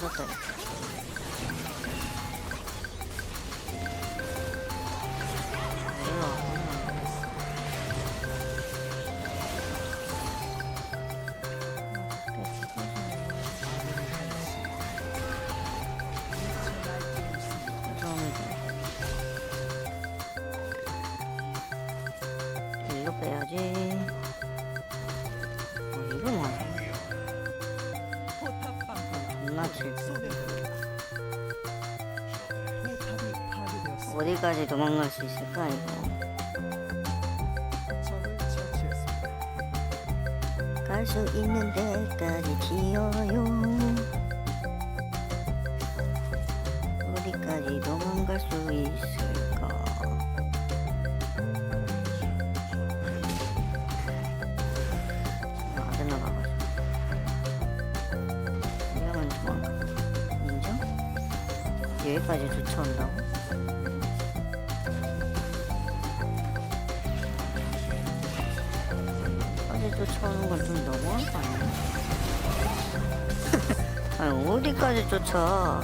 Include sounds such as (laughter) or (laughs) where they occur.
와. 일로 빼야지. 칠. 어디까지 도망갈 수 있을까 이거? 갈 수 있는 데까지 튀어요. 어디까지 도망갈 수 있을까? 여기까지 쫓아온다고? 여기까지 쫓아오는 건 좀 너무한 거 아니야? (laughs) 아니 어디까지 쫓아?